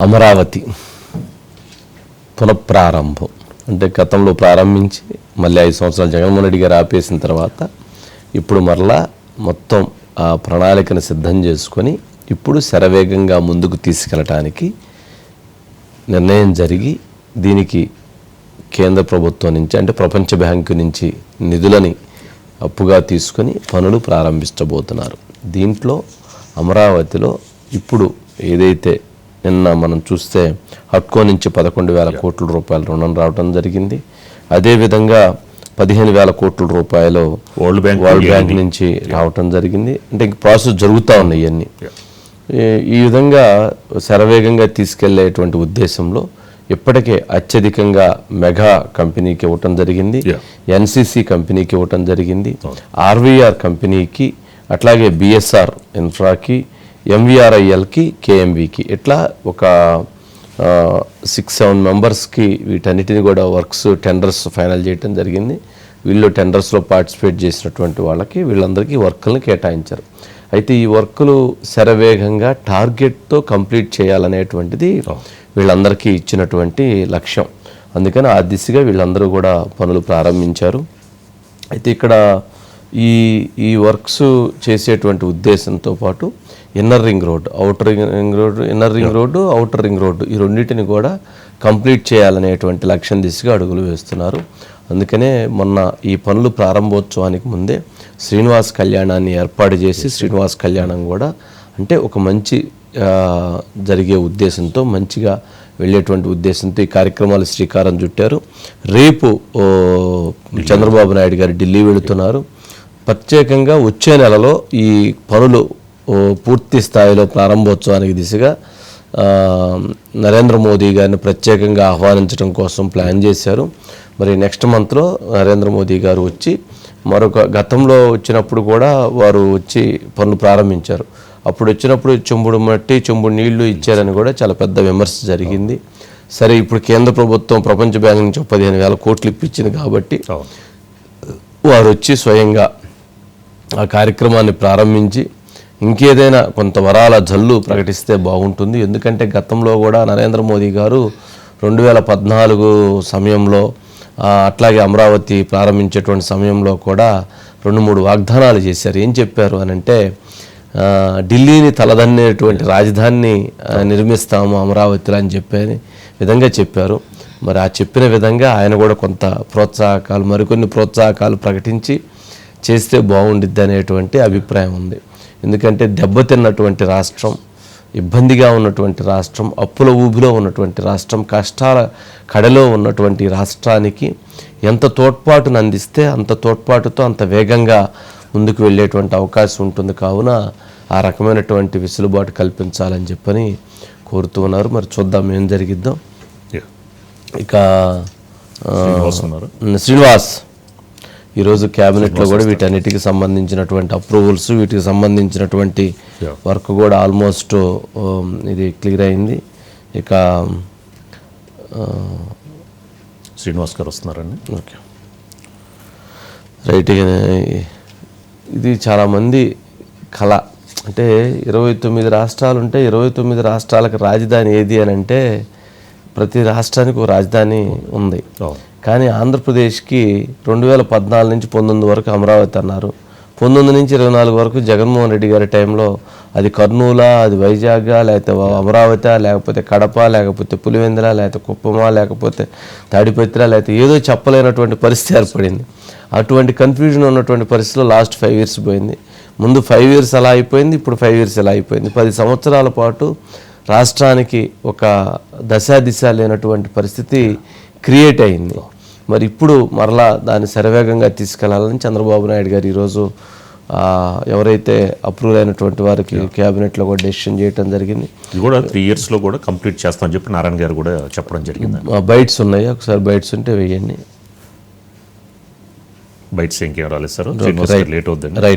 అమరావతి పునఃప్రారంభం అంటే గతంలో ప్రారంభించి మళ్ళీ ఐదు సంవత్సరాలు జగన్మోహన్ రెడ్డి గారు ఆపేసిన తర్వాత ఇప్పుడు మరలా మొత్తం ఆ ప్రణాళికను సిద్ధం చేసుకొని ఇప్పుడు శరవేగంగా ముందుకు తీసుకెళ్ళటానికి నిర్ణయం జరిగి దీనికి కేంద్ర ప్రభుత్వం నుంచి అంటే ప్రపంచ బ్యాంకు నుంచి నిధులని అప్పుగా తీసుకొని పనులు ప్రారంభించబోతున్నారు. దీంట్లో అమరావతిలో ఇప్పుడు ఏదైతే నిన్న మనం చూస్తే హట్కో నుంచి పదకొండు వేల కోట్ల రూపాయల రుణం రావడం జరిగింది. అదేవిధంగా పదిహేను వేల కోట్ల రూపాయలు వరల్డ్ బ్యాంక్ వరల్డ్ బ్యాంక్ నుంచి రావటం జరిగింది. అంటే ప్రాసెస్ జరుగుతూ ఉన్నాయి ఇవన్నీ ఈ- విధంగా శరవేగంగా తీసుకెళ్ళేటువంటి ఉద్దేశంలో ఇప్పటికే అత్యధికంగా మెగా కంపెనీకి ఇవ్వటం జరిగింది. ఎన్సిసి కంపెనీకి ఇవ్వటం జరిగింది. ఆర్వీఆర్ కంపెనీకి అట్లాగే బిఎస్ఆర్ ఇన్ఫ్రాకి ఎంవిఆర్ఐఎల్కి కేఎంవికి ఇట్లా ఒక సిక్స్ సెవెన్ మెంబర్స్కి వీటన్నిటిని కూడా వర్క్స్ టెండర్స్ ఫైనల్ చేయడం జరిగింది. వీళ్ళు టెండర్స్లో పార్టిసిపేట్ చేసినటువంటి వాళ్ళకి వీళ్ళందరికీ వర్కులను కేటాయించారు. అయితే ఈ వర్కులు శరవేగంగా టార్గెట్తో కంప్లీట్ చేయాలనేటువంటిది వీళ్ళందరికీ ఇచ్చినటువంటి లక్ష్యం. అందుకని ఆ దిశగా వీళ్ళందరూ కూడా పనులు ప్రారంభించారు. అయితే ఇక్కడ ఈ ఈ వర్క్స్ చేసేటువంటి ఉద్దేశంతో పాటు inner ring road outer ring road inner ring road outer ring road ఈ రెండింటిని కూడా కంప్లీట్ చేయాలనేటువంటి లక్ష్యం దిశగా అడుగులు వేస్తున్నారు. అందుకనే మొన్న ఈ పనులు ప్రారంభోత్సవానికి ముందే శ్రీనివాస్ కళ్యాణాన్ని ఏర్పాటు చేసి శ్రీనివాస్ కళ్యాణం కూడా అంటే ఒక మంచి జరిగే ఉద్దేశంతో మంచిగా వెళ్ళేటువంటి ఉద్దేశంతో ఈ కార్యక్రమాలు శ్రీకారం చుట్టారు. రేపు చంద్రబాబు నాయుడు గారు ఢిల్లీ వెళుతున్నారు. ప్రత్యేకంగా వచ్చే నెలలో ఈ పనులు పూర్తి స్థాయిలో ప్రారంభోత్సవానికి దిశగా నరేంద్ర మోదీ గారిని ప్రత్యేకంగా ఆహ్వానించడం కోసం ప్లాన్ చేశారు. మరి నెక్స్ట్ మంత్లో నరేంద్ర మోదీ గారు వచ్చి మరొక గతంలో వచ్చినప్పుడు కూడా వారు వచ్చి పనులు ప్రారంభించారు. అప్పుడు వచ్చినప్పుడు చెంబుడు మట్టి చెంబుడు నీళ్ళు ఇచ్చారని కూడా చాలా పెద్ద విమర్శ జరిగింది. సరే ఇప్పుడు కేంద్ర ప్రభుత్వం ప్రపంచ బ్యాంక్ నుంచి పదిహేను వేల కోట్లు ఇప్పించింది కాబట్టి వారు వచ్చి స్వయంగా ఆ కార్యక్రమాన్ని ప్రారంభించి ఇంకేదైనా కొంత వరాల జల్లు ప్రకటిస్తే బాగుంటుంది. ఎందుకంటే గతంలో కూడా నరేంద్ర మోదీ గారు రెండు వేల పద్నాలుగు సమయంలో అట్లాగే అమరావతి ప్రారంభించేటువంటి సమయంలో కూడా రెండు మూడు వాగ్దానాలు చేశారు. ఏం చెప్పారు అని అంటే ఢిల్లీని తలదన్నేటువంటి రాజధానిని నిర్మిస్తాము అమరావతిలో అని చెప్పే విధంగా చెప్పారు. మరి ఆ చెప్పిన విధంగా ఆయన కూడా కొంత ప్రోత్సాహకాలు మరికొన్ని ప్రోత్సాహకాలు ప్రకటించి చేస్తే బాగుండిద్ది అనేటువంటి అభిప్రాయం ఉంది. ఎందుకంటే దెబ్బతిన్నటువంటి రాష్ట్రం ఇబ్బందిగా ఉన్నటువంటి రాష్ట్రం అప్పుల ఊబిలో ఉన్నటువంటి రాష్ట్రం కష్టాల కడలో ఉన్నటువంటి రాష్ట్రానికి ఎంత తోడ్పాటును అందిస్తే అంత తోడ్పాటుతో అంత వేగంగా ముందుకు వెళ్ళేటువంటి అవకాశం ఉంటుంది. కావున ఆ రకమైనటువంటి వెసులుబాటు కల్పించాలని చెప్పని కోరుతూ ఉన్నారు. మరి చూద్దాం ఏం జరిగిద్దాం. ఇక శ్రీనివాస్. ఈరోజు క్యాబినెట్లో కూడా వీటన్నిటికి సంబంధించినటువంటి అప్రూవల్స్ వీటికి సంబంధించినటువంటి. వర్క్ కూడా ఆల్మోస్ట్ ఉమ్, ఇది క్లియర్ అయింది. ఇక శ్రీనివాస్ గారు వస్తున్నారండి. ఓకే. రైట్ ఇది చాలామంది కళ. అంటే ఇరవై తొమ్మిది రాష్ట్రాలు ఉంటే ఇరవై తొమ్మిది రాష్ట్రాలకు రాజధాని ఏది అని అంటే ప్రతి రాష్ట్రానికి ఒక రాజధాని ఉంది. కానీ ఆంధ్రప్రదేశ్కి రెండు వేల పద్నాలుగు నుంచి పంతొమ్మిది వరకు అమరావతి అన్నారు. పంతొమ్మిది నుంచి ఇరవై నాలుగు వరకు జగన్మోహన్ రెడ్డి గారి టైంలో అది కర్నూలా అది వైజాగ్ లేకపోతే అమరావతి లేకపోతే కడప లేకపోతే పులివెందుల లేకపోతే కుప్పమా లేకపోతే తాడిపత్రి లేకపోతే ఏదో చెప్పలేనటువంటి పరిస్థితి ఏర్పడింది. అటువంటి కన్ఫ్యూజన్ ఉన్నటువంటి పరిస్థితిలో లాస్ట్ ఫైవ్ ఇయర్స్ పోయింది. ముందు ఫైవ్ ఇయర్స్ అలా అయిపోయింది ఇప్పుడు ఫైవ్ ఇయర్స్ ఇలా అయిపోయింది. పది సంవత్సరాల పాటు రాష్ట్రానికి ఒక దశా దిశ లేనటువంటి పరిస్థితి క్రియేట్ అయింది. మరి ఇప్పుడు మరలా దాన్ని శరవేగంగా తీసుకెళ్ళాలని చంద్రబాబు నాయుడు గారు ఈరోజు ఎవరైతే అప్రూవల్ అయినటువంటి వారికి క్యాబినెట్లో కూడా డెసిషన్ చేయడం జరిగింది. ఇది కూడా త్రీ ఇయర్స్లో కూడా కంప్లీట్ చేస్తామని చెప్పి నారాయణ గారు కూడా చెప్పడం జరిగింది బైట్స్ ఉన్నాయి. ఒకసారి బైట్స్ ఉంటే వేయండి. బయట ఇంకేం రాలేదు సార్. లేట్ అవుద్దండి. రైట్